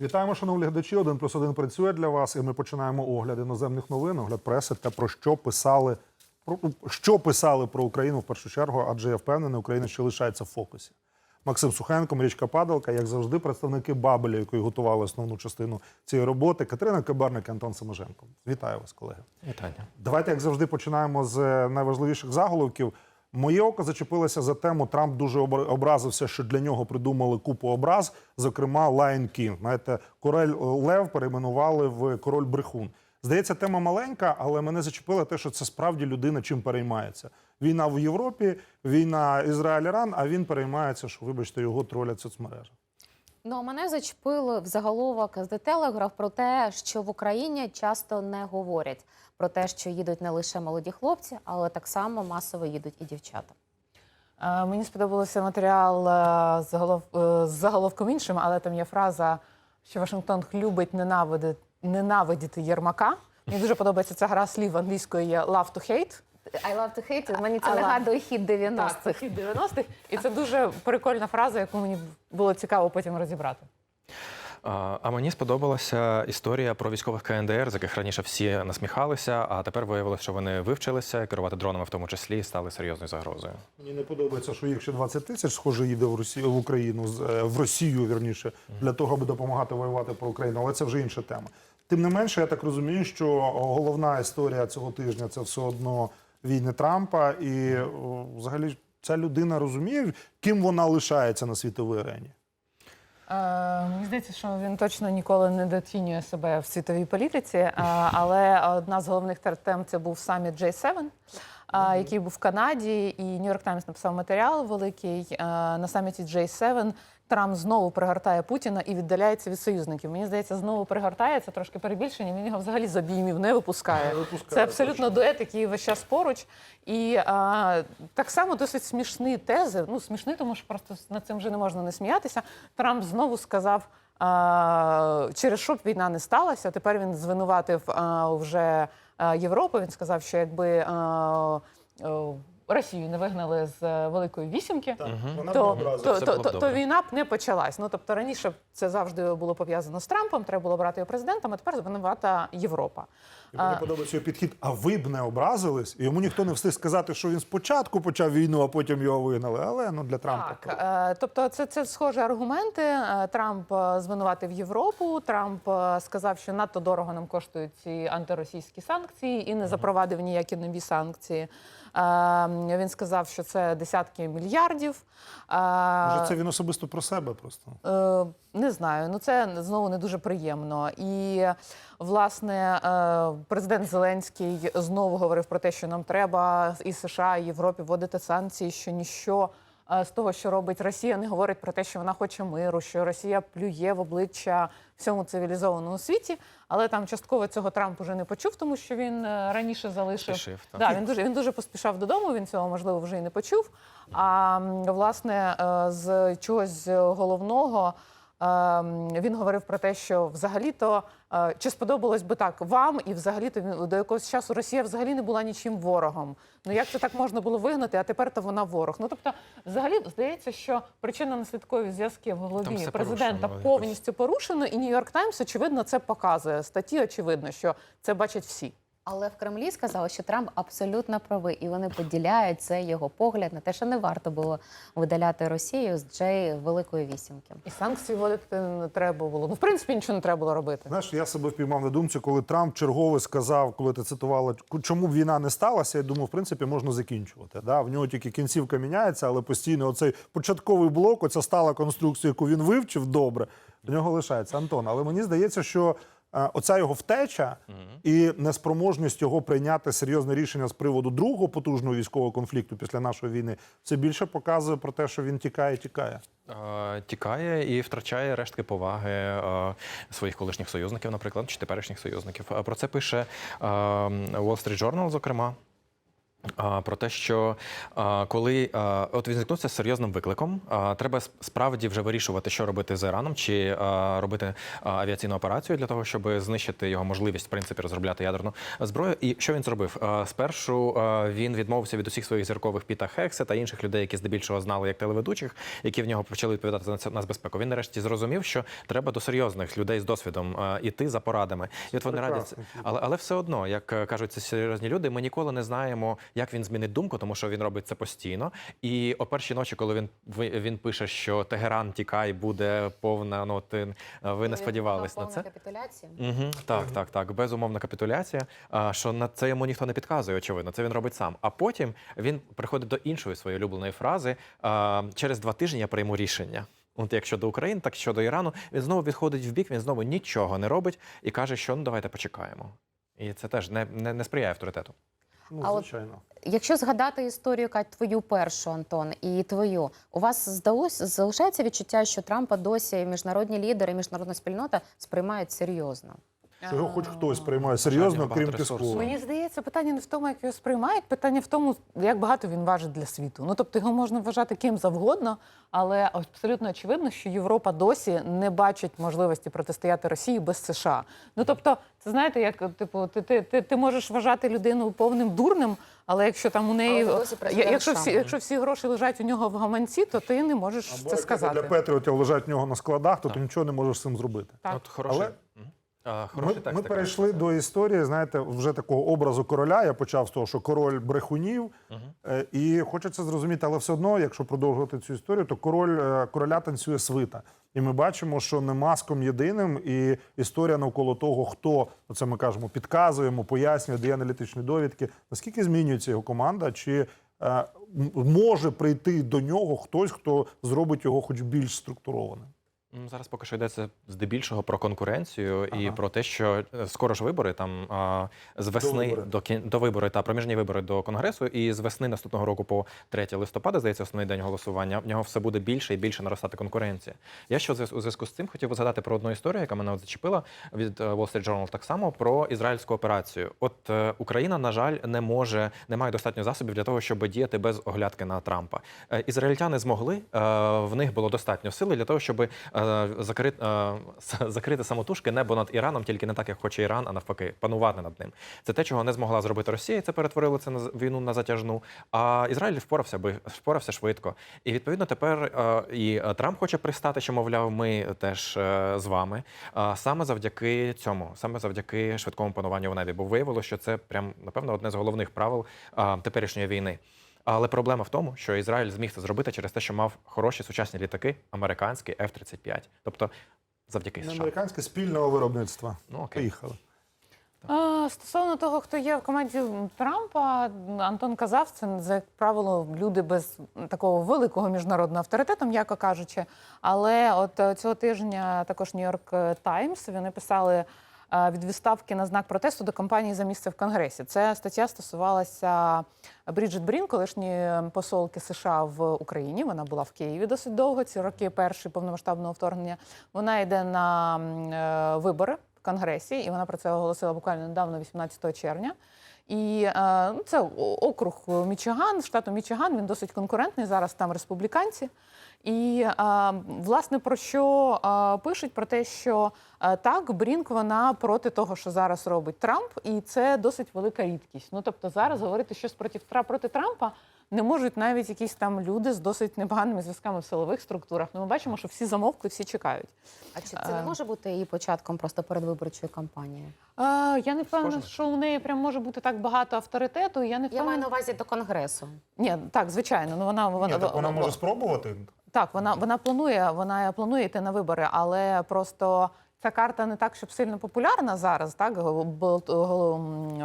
Вітаємо, шановні глядачі. Один плюс один працює для вас, і ми починаємо огляд іноземних новин, огляд преси та про що писали про що писали про Україну в першу чергу, адже я впевнений, Україна ще лишається в фокусі. Максим Сухенко, Марічка Падалка, як завжди, представники Бабеля, які готували основну частину цієї роботи. Катерина Кабарник, Антон Саможенко. Вітаю вас, колеги. Вітання. Давайте, як завжди, починаємо з найважливіших заголовків. Моє око зачепилося за тему. Трамп дуже обра- образився, що для нього придумали купу образ, зокрема Lion King. Знаєте, король Лев перейменували в король брехун. Здається, тема маленька, але мене зачепило те, що це справді людина чим переймається. Війна в Європі, війна Ізраїль-Іран, а він переймається, що, вибачте, його тролять соцмережах. Ну, а мене зачепило в заголовок з Telegraph про те, що в Україні часто не говорять про те, що їдуть не лише молоді хлопці, але так само масово їдуть і дівчата. Е, Мені сподобався матеріал е, з заголов- е, з заголовком іншим, але там є фраза, що Вашингтон любить ненавидити, ненавидіти Єрмака. Мені дуже подобається ця гра слів англійською є love to hate. I love to hate. Мені це Але- нагадує хід 90-х. Так, хід 90-х. І це дуже прикольна фраза, яку мені було цікаво потім розібрати. А мені сподобалася історія про військових КНДР, з яких раніше всі насміхалися, а тепер виявилося, що вони вивчилися керувати дронами, в тому числі, і стали серйозною загрозою. Мені не подобається, що їх ще 20 тисяч, схоже, їде в Росію в Україну з- е, в Росію, вірніше, для того, аби допомагати воювати про Україну. Але це вже інша тема. Тим не менше, я так розумію, що головна історія цього тижня це все одно війни Трампа, і о, взагалі ця людина розуміє, ким вона лишається на світовій арені. Е, Мені здається, що він точно ніколи не доцінює себе в світовій політиці. е, Але одна з головних тем це був саміт J7, е, який був в Канаді, і Нью-Йорк Таймс написав матеріал великий е, на саміті J7. Трамп знову пригортає Путіна і віддаляється від союзників. Мені здається, знову пригортає це трошки перебільшення. Він його взагалі з обіймів не випускає. Не випускає, Це абсолютно дует, який весь час поруч. І а, так само досить смішні тези. Ну, смішні, тому що просто над цим вже не можна не сміятися. Трамп знову сказав, а, через що б війна не сталася. Тепер він звинуватив а, вже а, Європу. Він сказав, що якби. Росію не вигнали з е, Великої вісімки, Вона то, б образилась. то, то, то, то війна б не почалась. Ну тобто раніше це завжди було пов'язано з Трампом, треба було брати його президентом, а тепер звинувата Європа. І мені подобається його підхід. А ви б не образились? І йому ніхто не встиг сказати, що він спочатку почав війну, а потім його вигнали. Але ну для Трампа. Так, е, тобто, це, це схожі аргументи. Е, Трамп звинуватив Європу. Трамп сказав, що надто дорого нам коштують ці антиросійські санкції, і не запровадив ніякі нові санкції. Е, Він сказав, що це десятки мільярдів. Е, Може, це він особисто про себе просто. Е, Не знаю, ну це знову не дуже приємно. І власне е, президент Зеленський знову говорив про те, що нам треба і США, і Європі вводити санкції, що ніщо. Е, З того, що робить Росія, не говорить про те, що вона хоче миру, що Росія плює в обличчя всьому цивілізованому світі. Але там частково цього Трамп уже не почув, тому що він е, раніше залишив Спішив, так. Да, він дуже він дуже поспішав додому. Він цього можливо вже і не почув. А власне, е, з чогось головного. Він говорив про те, що взагалі-то чи сподобалось би так вам, і взагалі-то до якогось часу Росія взагалі не була нічим ворогом. Ну як це так можна було вигнати, а тепер то вона ворог. Ну тобто, взагалі здається, що причина наслідкові зв'язки в голові президента повністю порушено, і Нью-Йорк Таймс очевидно це показує. Статті очевидно, що це бачать всі. Але в Кремлі сказали, що Трамп абсолютно правий, і вони поділяють цей його погляд на те, що не варто було видаляти Росію з Джей Великої вісімки. І санкції вводити не треба було. Ну, в принципі, нічого не треба було робити. Знаєш, я себе впіймав на думці, коли Трамп чергове сказав, коли ти цитувала, чому б війна не сталася, я думаю, в принципі, можна закінчувати. Да? В нього тільки кінцівка міняється, але постійно оцей початковий блок, оця стала конструкція, яку він вивчив добре, в нього лишається Антон. Але мені здається, що оця його втеча і неспроможність його прийняти серйозне рішення з приводу другого потужного військового конфлікту після нашої війни, це більше показує про те, що він тікає, тікає. Е, Тікає і втрачає рештки поваги е, своїх колишніх союзників, наприклад, чи теперішніх союзників. Е, Про це пише е, Wall Street Journal, зокрема. Про те, що коли от він зіткнувся з серйозним викликом, треба справді вже вирішувати, що робити з Іраном, чи робити авіаційну операцію для того, щоб знищити його можливість в принципі розробляти ядерну зброю. І що він зробив? Спершу він відмовився від усіх своїх зіркових Піта Хекса та інших людей, які здебільшого знали як телеведучих, які в нього почали відповідати за нацбезпеку. Він нарешті зрозумів, що треба до серйозних людей з досвідом іти за порадами. І от вони радяться. Але, але все одно, як кажуть ці серйозні люди, ми ніколи не знаємо, як він змінить думку, тому що він робить це постійно. І о першій ночі, коли він він пише, що Тегеран тікай, буде повна. Ну ти ви не сподівались на це. Капітуляція. Угу, так, так, так. Безумовна капітуляція. Що на це йому ніхто не підказує, очевидно. Це він робить сам. А потім він приходить до іншої своєї улюбленої фрази: через два тижні я прийму рішення. От як щодо України, так і щодо Ірану. Він знову відходить в бік, він знову нічого не робить і каже, що ну давайте почекаємо. І це теж не, не, не сприяє авторитету. Ну, А от- звичайно. Якщо згадати історію, Кать, твою першу, Антон, і твою, у вас здалось залишається відчуття, що Трампа досі міжнародні лідери, міжнародна спільнота сприймають серйозно. Що його хоч хтось приймає серйозно, крім. Піскова. Мені здається, питання не в тому, як його сприймають, питання в тому, як багато він важить для світу. Ну тобто його можна вважати ким завгодно, але абсолютно очевидно, що Європа досі не бачить можливості протистояти Росії без США. Ну тобто, це знаєте, як типу, ти, ти, ти, ти можеш вважати людину повним дурним, але якщо там у неї якщо всі, якщо всі гроші лежать у нього в гаманці, то ти не можеш Або це сказати. для Петріотів лежать в нього на складах, то ти нічого не можеш з цим зробити. Так. От хороший, Але- А, Ми, хороший текст. ми якраз. перейшли до історії, знаєте, вже такого образу короля. Я почав з того, що король брехунів, Е, і хочеться зрозуміти, але все одно, якщо продовжувати цю історію, то король е, короля танцює свита. І ми бачимо, що не маском єдиним, і історія навколо того, хто це ми кажемо, підказує йому, пояснює, дає аналітичні довідки. Наскільки змінюється його команда? Чи е, може прийти до нього хтось, хто зробить його хоч більш структурованим? Зараз поки що йдеться здебільшого про конкуренцію і про те, що е, скоро ж вибори там а, з весни до кін... до вибори та проміжні вибори до конгресу, і з весни наступного року по 3 листопада, здається, основний день голосування. В нього все буде більше і більше наростати конкуренція. Я ще у зв'язку з цим хотів згадати про одну історію, яка мене от зачепила від е, Wall Street Journal так само про ізраїльську операцію. От е, Україна, на жаль, не може, не має достатньо засобів для того, щоб діяти без оглядки на Трампа. Е, Ізраїльтяни змогли, е, в них було достатньо сили для того, щоб е, закрити, е, закрити самотужки небо над Іраном, тільки не так, як хоче Іран, а навпаки, панувати над ним. Це те, чого не змогла зробити Росія, це перетворило це на війну на затяжну. А Ізраїль впорався би впорався швидко. І відповідно тепер е, і Трамп хоче пристати, що мовляв, ми теж з вами. Саме завдяки цьому, саме завдяки швидкому пануванню в небі. Бо виявилося, що це прям напевно одне з головних правил теперішньої війни. Але проблема в тому, що Ізраїль зміг це зробити через те, що мав хороші сучасні літаки, американські F-35. Тобто завдяки США. американське спільного виробництва. Ну, окей. Поїхали. А, Стосовно того, хто є в команді Трампа, Антон казав, це як правило люди без такого великого міжнародного авторитету, м'яко кажучи. Але от е, цього тижня також Нью-Йорк Таймс вони писали від відставки на знак протесту до кампанії за місце в Конгресі. Це стаття стосувалася Бріджит Брін, колишньої посолки США в Україні. Вона була в Києві досить довго. Ці роки перші повномасштабного вторгнення. Вона йде на е, вибори в Конгресі, і вона про це оголосила буквально недавно, 18 червня. І е, ну, це округ Мічиган, штату Мічиган. Він досить конкурентний. Зараз там республіканці. І е, власне про що е, пишуть? Про те, що так, Брінк вона проти того, що зараз робить Трамп, і це досить велика рідкість. Ну тобто зараз говорити щось проти проти Трампа не можуть навіть якісь там люди з досить непоганими зв'язками в силових структурах. Ну, ми бачимо, що всі замовкли, всі чекають. А чи це не може бути її початком просто передвиборчої кампанії? Е, я не впевнена, що у неї прям може бути так багато авторитету. Я не Я маю на увазі до конгресу. Ні, так, звичайно. Ну вона вона Ні, так вона може спробувати. Так, вона вона планує, вона планує йти на вибори, але просто ця карта не так, щоб сильно популярна зараз, так гол-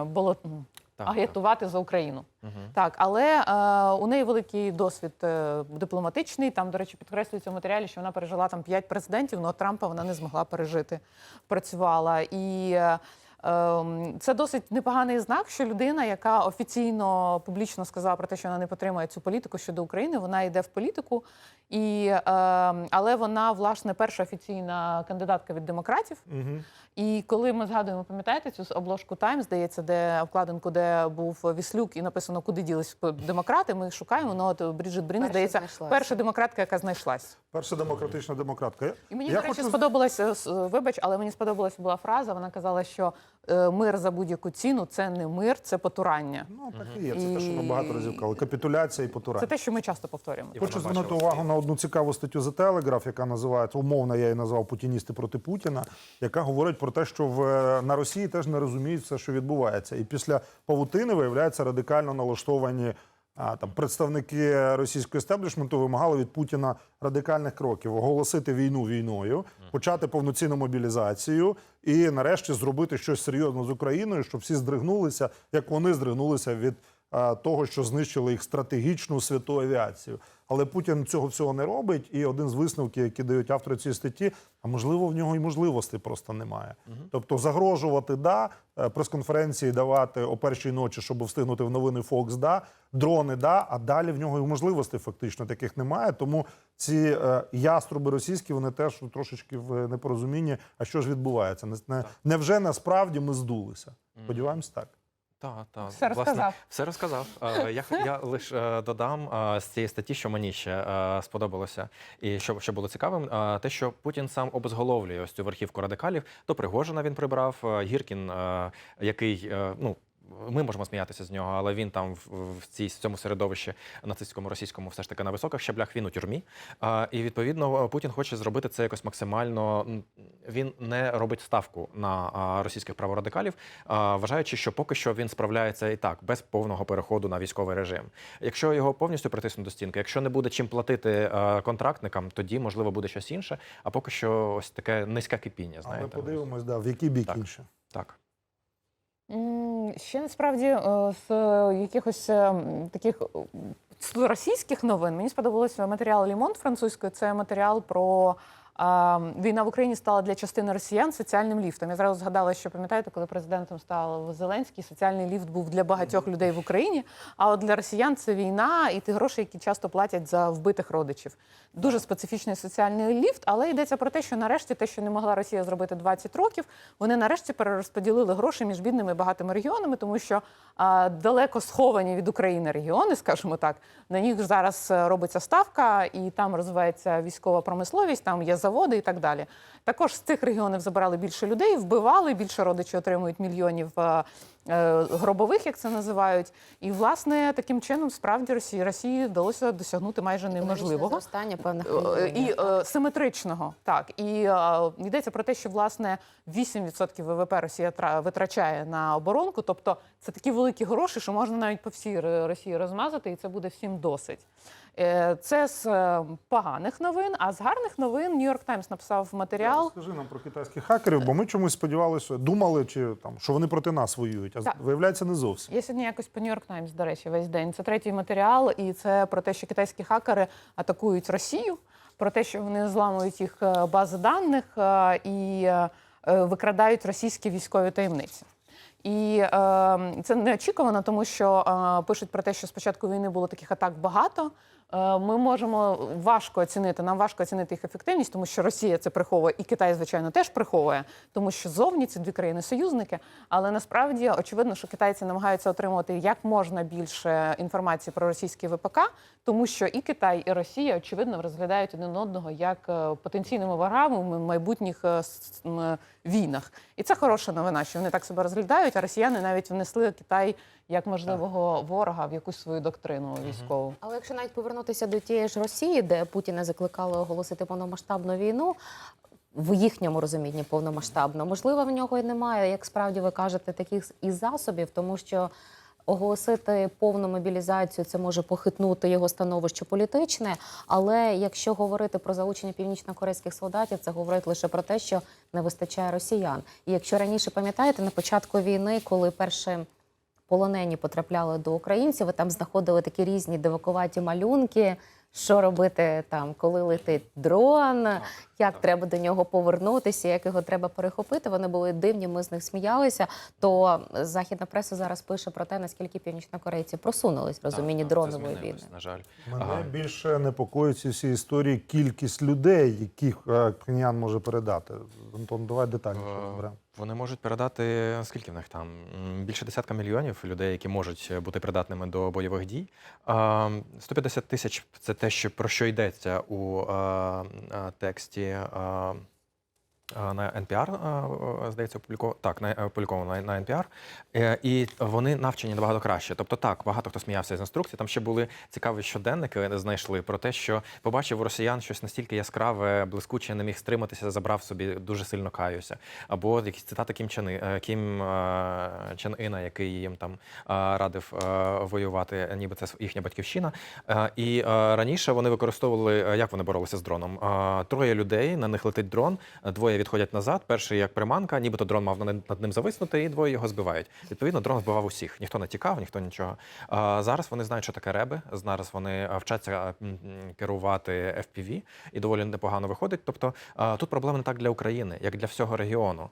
бол- Так, агітувати за Україну. Мгм. Так, але е, у неї великий досвід е, дипломатичний. Там, до речі, підкреслюється в матеріалі, що вона пережила там п'ять президентів, але Трампа вона не змогла пережити. Працювала і. е, ем, це досить непоганий знак, що людина, яка офіційно публічно сказала про те, що вона не підтримує цю політику щодо України, вона йде в політику. І, ем, але вона, власне, перша офіційна кандидатка від демократів. Угу. І коли ми згадуємо, пам'ятаєте цю обложку Тайм, здається, де обкладинку, де був Віслюк, і написано, куди ділись демократи. Ми їх шукаємо. Ну от Бріджит Брін, Перша здається, знайшлася. перша демократка, яка знайшлась. Перша демократична демократка. І мені, я до речі, хочу- сподобалася, вибач, але мені сподобалася була фраза. Вона казала, що мир за будь-яку ціну це не мир, це потурання. Ну, так і є. Це те, що ми багато разів казали. Капітуляція і потурання. Це те, що ми часто повторюємо. Хочу звернути увагу на одну цікаву статтю за телеграф, яка називається умовно, я її назвав Путіністи проти Путіна, яка говорить про те, що в на Росії теж не розуміють все, що відбувається. І після павутини виявляється радикально налаштовані. А, там представники російського естеблішменту вимагали від Путіна радикальних кроків: оголосити війну війною, почати повноцінну мобілізацію і нарешті зробити щось серйозно з Україною, щоб всі здригнулися, як вони здригнулися від а, того, що знищили їх стратегічну святу авіацію. Але Путін цього всього не робить, і один з висновків, які дають автори цієї статті, а можливо, в нього і можливостей просто немає. Тобто загрожувати да, е, прес-конференції давати о першій ночі, щоб встигнути в новини Фокс, да, дрони, да, а далі в нього і можливостей фактично таких немає. Тому ці е, яструби російські вони теж трошечки в непорозумінні. А що ж відбувається? Не, не, невже насправді ми здулися? Сподіваємось, так. Так, так. Все розказав. все розказав. Е, Я, я лише додам е, з цієї статті, що мені ще е, сподобалося, і що, що було цікавим, те, що Путін сам обезголовлює ось цю верхівку радикалів. До Пригожина він прибрав, Гіркін, який, ну. Ми можемо сміятися з нього, але він там в, в цій в цьому середовищі нацистському російському все ж таки на високих щаблях він у тюрмі. А, і відповідно Путін хоче зробити це якось максимально. Він не робить ставку на а, російських праворадикалів, а, вважаючи, що поки що він справляється і так без повного переходу на військовий режим. Якщо його повністю притиснуть до стінки, якщо не буде чим платити е, контрактникам, тоді можливо буде щось інше. А поки що ось таке низьке кипіння. Але Знаєте, подивимось, да, в який бік Так. інше. так. Ще насправді е, з е, якихось е, таких з російських новин мені сподобався матеріал Лімонт французької. Це матеріал про війна в Україні стала для частини росіян соціальним ліфтом. Я зразу згадала, що пам'ятаєте, коли президентом став Зеленський, соціальний ліфт був для багатьох людей в Україні. А от для росіян це війна і ті гроші, які часто платять за вбитих родичів. Дуже специфічний соціальний ліфт, але йдеться про те, що нарешті те, що не могла Росія зробити 20 років, вони нарешті перерозподілили гроші між бідними і багатими регіонами, тому що а, далеко сховані від України регіони, скажімо так, на них зараз е, робиться ставка, і там розвивається військова промисловість, там є заводи і так далі. Також з цих регіонів забирали більше людей, вбивали, більше родичі отримують мільйонів е, е, гробових, як це називають. І власне таким чином справді Росії Росії вдалося досягнути майже неможливого. зростання певних Е. І е, симетричного, так. І е, йдеться про те, що власне 8% ВВП Росія тра- витрачає на оборонку. Тобто це такі великі гроші, що можна навіть по всій Росії розмазати, і це буде всім досить. Е, Це з е, поганих новин, а з гарних новин Нью-Йорк Таймс написав матеріал. Скажи нам про китайських хакерів, бо ми чомусь сподівалися, думали, чи там що вони проти нас воюють, а Так. виявляється не зовсім. Я сьогодні якось по Нью-Йорк Таймс, до речі, весь день. Це третій матеріал, і це про те, що китайські хакери атакують Росію, про те, що вони зламують їх е, бази даних і викрадають російські військові таємниці. І е, це неочікувано, тому що е, пишуть про те, що спочатку війни було таких атак багато. Е, Ми можемо важко оцінити, нам важко оцінити їх ефективність, тому що Росія це приховує, і Китай, звичайно, теж приховує, тому що зовні ці дві країни союзники. Але насправді очевидно, що китайці намагаються отримувати як можна більше інформації про російський ВПК, тому що і Китай, і Росія очевидно розглядають один одного як е, потенційними ворогами майбутніх е, війнах. І це хороша новина, що вони так себе розглядають. А росіяни навіть внесли Китай як можливого ворога в якусь свою доктрину військову. Але якщо навіть повернутися до тієї ж Росії, де Путіна закликали оголосити повномасштабну війну. В їхньому розумінні повномасштабно, можливо, в нього і немає, як справді ви кажете, таких і засобів, тому що оголосити повну мобілізацію це може похитнути його становище політичне. Але якщо говорити про залучення північно-корейських солдатів, це говорить лише про те, що не вистачає росіян. І якщо раніше пам'ятаєте, на початку війни, коли перше полонені потрапляли до українців, і там знаходили такі різні дивакуваті малюнки. Що робити там, коли летить дрон, як треба до нього повернутися, як його треба перехопити. Вони були дивні, ми з них сміялися. То західна преса зараз пише про те, наскільки північнокорейці просунулись в розумінні дронової війни. На жаль. Мене Ага. більше непокоїть всі історії кількість людей, яких е, Пхеньян може передати. Антон, давай детальніше Е, розберемо. Вони можуть передати скільки в них там більше десятка мільйонів людей, які можуть бути придатними до бойових дій. А, 150 тисяч це те, що про що йдеться у а, а, тексті. А, на NPR, здається, опубліковано. Так, на опубліковано на, NPR. Е, І вони навчені набагато краще. Тобто, так, багато хто сміявся з інструкцій. Там ще були цікаві щоденники, знайшли про те, що побачив росіян щось настільки яскраве, блискуче, не міг стриматися, забрав собі дуже сильно каюся. Або якісь цитати Кім Чен, Кім е, Чен Іна, який їм там е, радив е, воювати, ніби це їхня батьківщина. Е, І е, раніше вони використовували, е, як вони боролися з дроном. Е, Троє людей, на них летить дрон, е, двоє відходять назад. Перший як приманка, нібито дрон мав над ним зависнути, і двоє його збивають. Відповідно, дрон збивав усіх. Ніхто не тікав, ніхто нічого. А зараз вони знають, що таке реби. Зараз вони вчаться керувати FPV, і доволі непогано виходить. Тобто тут проблема не так для України, як для всього регіону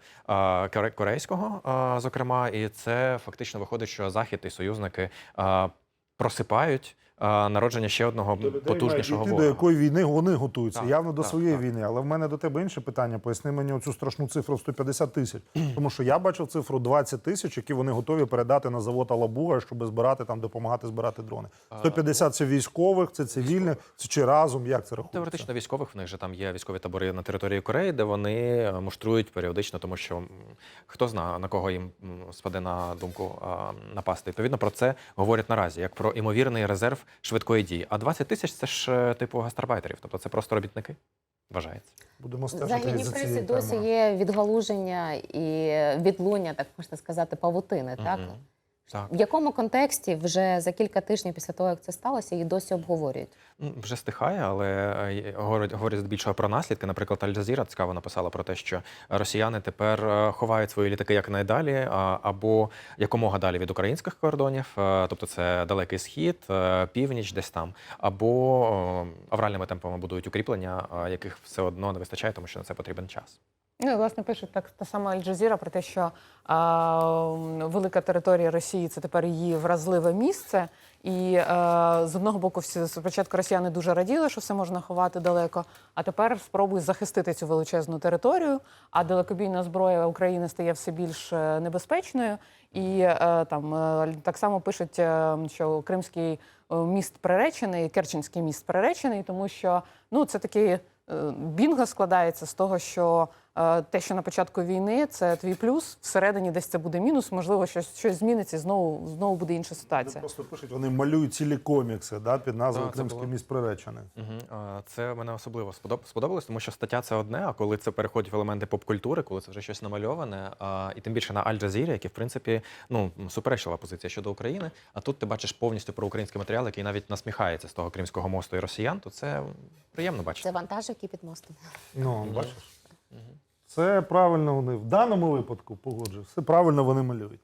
корейського, зокрема, і це фактично виходить, що захід і союзники просипають народження ще одного До потужнішого ворога. до якої війни вони готуються. Так, Явно до так, своєї так. війни. Але в мене до тебе інше питання. Поясни мені оцю страшну цифру 150 тисяч. Тому що я бачив цифру 20 тисяч, які вони готові передати на завод Алабуга, щоб збирати там, допомагати збирати дрони. 150 це військових, це цивільних, це чи разом. Як це рахується? Теоретично військових в них же там є військові табори на території Кореї, де вони е, муштрують періодично, тому що хто знає на кого їм спаде на думку напасти. Відповідно про це говорять наразі, як про імовірний резерв швидкої дії. А 20 тисяч це ж е, типу гастарбайтерів, тобто це просто робітники. Вважається. Будемо В стежити західній за пресі досі є відгалуження і відлуння, так можна сказати, павутини. Так Мгм. Так. В якому контексті вже за кілька тижнів після того, як це сталося, її досі обговорюють. Ну, Вже стихає, але е, говорять, здебільшого про наслідки. Наприклад, Аль-Джазіра цікаво написала про те, що росіяни тепер е, ховають свої літаки якнайдалі, або якомога далі від українських кордонів, е, тобто це далекий схід, північ, десь там, або авральними темпами будують укріплення, яких все одно не вистачає, тому що на це потрібен час. Ну, власне, пишуть так та сама Аль-Джазіра про те, що а, велика територія Росії це тепер її вразливе місце. І е, з одного боку, всі спочатку росіяни дуже раділи, що все можна ховати далеко. А тепер спробують захистити цю величезну територію. А далекобійна зброя України стає все більш е, небезпечною. І е, там так само пишуть, що Кримський міст приречений, Керченський міст приречений, тому що ну це такий е, бінго складається з того, що те, що на початку війни, це твій плюс, всередині десь це буде мінус, можливо, щось, щось зміниться, і знову, знову буде інша Вони ситуація. просто пишуть, вони малюють цілі комікси да, під назвою Так, це було. міст приречений. Угу. Це мене особливо сподоб- сподобалось, тому що стаття це одне, а коли це переходить в елементи поп-культури, коли це вже щось намальоване, а, і тим більше на Аль-Джазірі, які в принципі ну суперечлива позиція щодо України. А тут ти бачиш повністю про український матеріал, який навіть насміхається з того кримського мосту і росіян, то це приємно бачити. Це вантажівки під мостом. Ну, бачиш? Це правильно вони в даному випадку погоджуюсь. Все правильно вони малюють.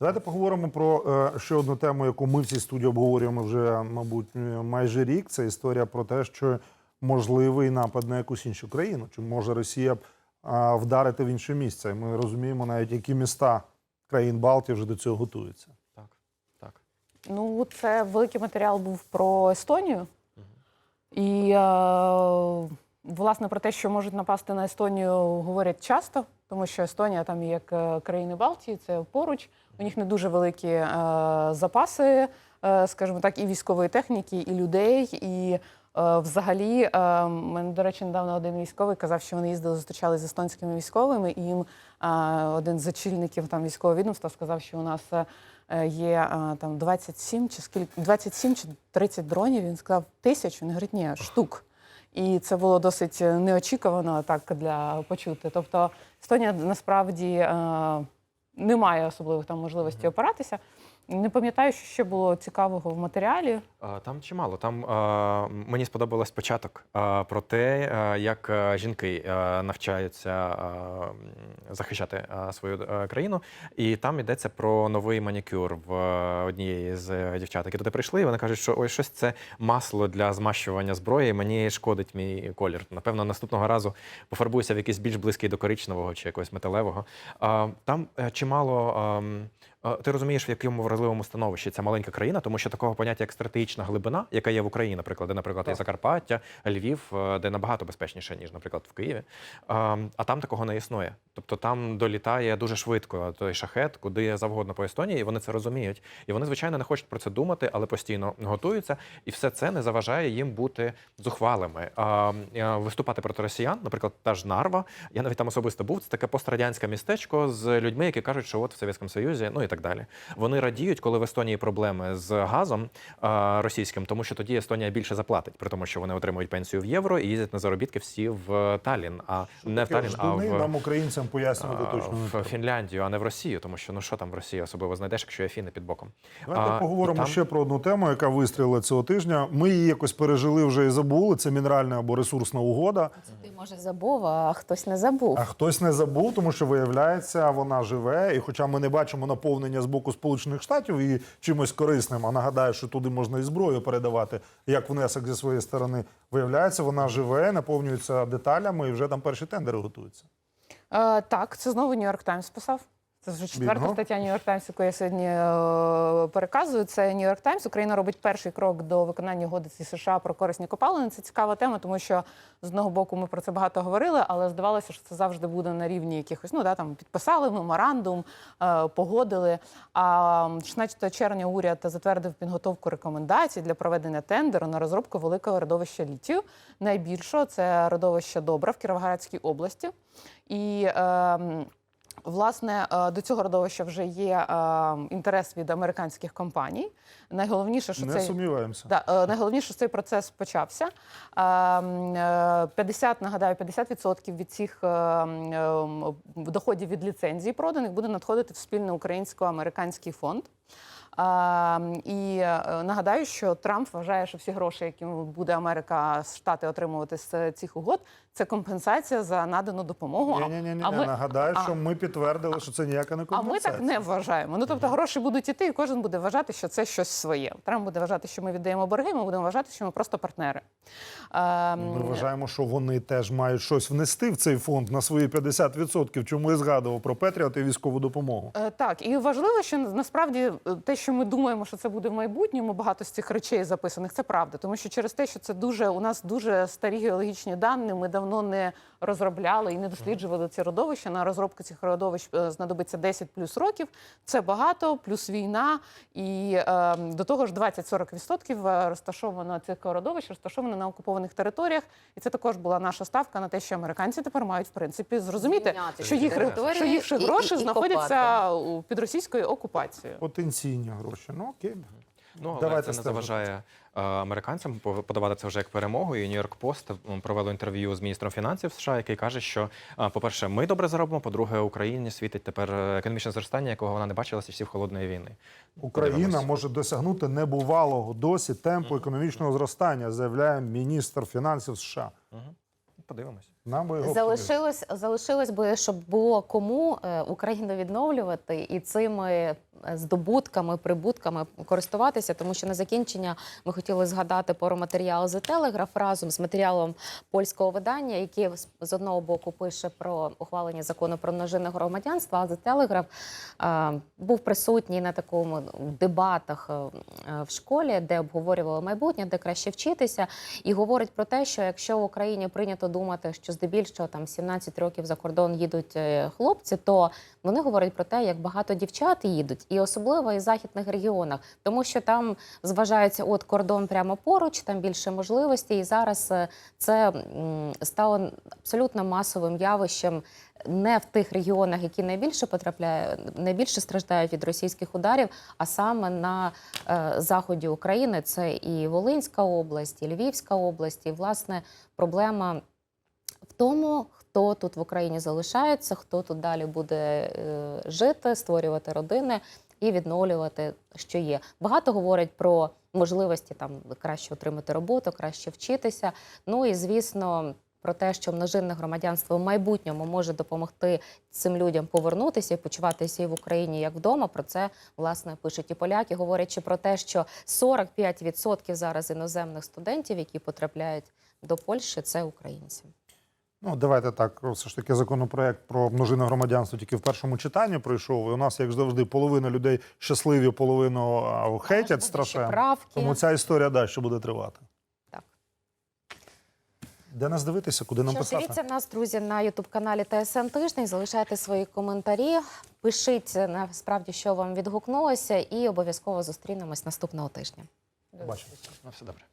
Давайте поговоримо про е, ще одну тему, яку ми в цій студії обговорюємо вже, мабуть, е, майже рік. Це історія про те, що можливий напад на якусь іншу країну. Чи може Росія е, вдарити в інше місце? І ми розуміємо навіть, які міста країн Балтії вже до цього готуються. Так, так. Ну, це великий матеріал був про Естонію. І е, власне про те, що можуть напасти на Естонію, говорять часто, тому що Естонія там як е, країни Балтії, це поруч. У них не дуже великі е, запаси, е, скажімо так, і військової техніки, і людей. І е, взагалі, е, мене, до речі, недавно один військовий казав, що вони їздили, зустрічалися з естонськими військовими, і їм е, один з очільників там військового відомства сказав, що у нас. е, Є е, там 27 чи скільки 27 чи 30 дронів. Він сказав тисяч. Він говорить, ні, штук. І це було досить неочікувано так для почути. Тобто Естонія насправді е, не має особливих там можливостей опиратися. Не пам'ятаю, що ще було цікавого в матеріалі. Там чимало. Там мені сподобалось початок про те, як жінки а, навчаються захищати свою а, країну. І там йдеться про новий манікюр в однієї з е, дівчат, які туди прийшли. І вони кажуть, що ой, щось це масло для змащування зброї. Мені шкодить мій колір. Напевно, наступного разу пофарбуюся в якийсь більш близький до коричневого чи якогось металевого. Там е, чимало. Ти розумієш, в якому вразливому становищі ця маленька країна, тому що такого поняття як стратегічна глибина, яка є в Україні, наприклад, де, наприклад, є Закарпаття, Львів, е, де набагато безпечніше, ніж, наприклад, в Києві. А, там такого не існує. Тобто там долітає дуже швидко той шахет, куди завгодно по Естонії, і вони це розуміють. І вони, звичайно, не хочуть про це думати, але постійно готуються. І все це не заважає їм бути зухвалими. Виступати проти росіян, наприклад, та ж Нарва. Я навіть там особисто був. Це таке пострадянське містечко з людьми, які кажуть, що от в Совєтському Союзі, ну і так далі. Вони радіють, коли в Естонії проблеми з газом російським, тому що тоді Естонія більше заплатить, при тому, що вони отримують пенсію в євро і їздять на заробітки всі в Талін, а не в Талін, а в. нам українцям пояснювати точно В. Фінляндію, а не в Росію, тому що ну що там в Росії особливо знайдеш, якщо є фіни під боком. Давайте А, поговоримо там- ще про одну тему, яка вистрілила цього тижня. Ми її якось пережили вже і забули. Це мінеральна або ресурсна угода. Це Ти може забув, а хтось не забув. А хтось не забув, тому що виявляється, вона живе. І хоча ми не бачимо наповнення з боку Сполучених Штатів і чимось корисним, а нагадаю, що туди можна і зброю передавати як внесок зі своєї сторони. Виявляється, вона живе, наповнюється деталями, і вже там перші тендери готуються. Е, так, це знову Нью-Йорк Таймс писав. Це вже четверта стаття Нью-Йорк Таймс, яку я сьогодні е, переказую. Це Нью-Йорк Таймс. Україна робить перший крок до виконання угоди зі США про корисні копалини. Це цікава тема, тому що з одного боку ми про це багато говорили, але здавалося, що це завжди буде на рівні якихось. Ну да, там підписали меморандум, е, погодили. А 16 червня уряд затвердив підготовку рекомендацій для проведення тендеру на розробку великого родовища літію. Найбільшого це родовище Добра в Кіровоградській області. І ем, Власне, е, до цього родовища вже є е, інтерес від американських компаній. Найголовніше, що Не цей сумніваємося. Да, е, найголовніше, що цей процес почався. Е, м, е, 50, нагадаю, 50% від цих е, м, е, м, доходів від ліцензій проданих буде надходити в спільний українсько-американський фонд. А, і нагадаю, що Трамп вважає, що всі гроші, які буде Америка Штати отримувати з цих угод, це компенсація за надану допомогу. Ні, ні, ні, ні. а ми- Нагадаю, що ми підтвердили, що це ніяка не а ми так не вважаємо. Ну тобто гроші будуть іти, і кожен буде вважати, що це щось своє. Трамп буде вважати, що ми віддаємо борги. Ми будемо вважати, що ми просто партнери. Ем, Ми вважаємо, що вони теж мають щось внести в цей фонд на свої 50%, чому я згадував про Петріот і військову допомогу. Е, Так, і важливо, що насправді е, те, що ми думаємо, що це буде в майбутньому, багато з цих речей записаних, це правда. Тому що через те, що це дуже у нас дуже старі геологічні дані, ми давно не розробляли і не досліджували ці родовища. На розробку цих родовищ е, знадобиться 10 плюс років. Це багато, плюс війна. І е, до того ж 20-40% е, розташовано цих родовищ розташовано на окупованих територіях. І це також була наша ставка на те, що американці тепер мають в принципі зрозуміти, Звільняти що їх, що їх гроші і- і знаходяться у- під російською окупацією. Потенційні гроші. Ну окей. Ну, але Давайте це не заважає е, американцям подавати це вже як перемогу. І Нью-Йорк Пост провело інтерв'ю з міністром фінансів США, який каже, що, е, по-перше, ми добре заробимо, по-друге, Україні світить тепер е, економічне зростання, якого вона не бачила з часів холодної війни. Україна Подивимось. може досягнути небувалого досі темпу економічного зростання, заявляє міністр фінансів США. Подивимось. Нам би його Залишилось, залишилось би, щоб було кому е, Україну відновлювати і цими е, здобутками, прибутками користуватися, тому що на закінчення ми хотіли згадати про матеріал The Telegraph разом з матеріалом польського видання, яке з- одного боку пише про ухвалення закону про множинне громадянство. А Telegraph е, був присутній на такому дебатах е, в школі, де обговорювали майбутнє, де краще вчитися, і говорить про те, що якщо в Україні прийнято думати, що здебільшого там 17 років за кордон їдуть е, хлопці, то вони говорять про те, як багато дівчат їдуть, і особливо і в західних регіонах, тому що там зважається от кордон прямо поруч, там більше можливостей. І зараз е, це стало абсолютно масовим явищем. Не в тих регіонах, які найбільше потрапляє, найбільше страждають від російських ударів, а саме на е, заході України. Це і Волинська область, і Львівська область. І власне проблема тому, хто тут в Україні залишається, хто тут далі буде е, жити, створювати родини, і відновлювати, що є. Багато говорять про можливості там краще отримати роботу, краще вчитися. Ну і звісно. Про те, що множинне громадянство в майбутньому може допомогти цим людям повернутися і почуватися і в Україні як вдома. Про це власне пишуть і поляки, говорячи про те, що 45% зараз іноземних студентів, які потрапляють до Польщі, це українці. Ну, давайте так. Все ж таки законопроект про множинне громадянство тільки в першому читанні пройшов. І у нас, як завжди, половина людей щасливі, половину хейтять страшенно. Тому ця історія далі буде тривати. Так. Де нас дивитися, куди нам Що писати? дивіться нас, друзі, на ютуб-каналі ТСН Тиждень. Залишайте свої коментарі, пишіть насправді, що вам відгукнулося, і обов'язково зустрінемось наступного тижня. Бачимо. Ну, все добре.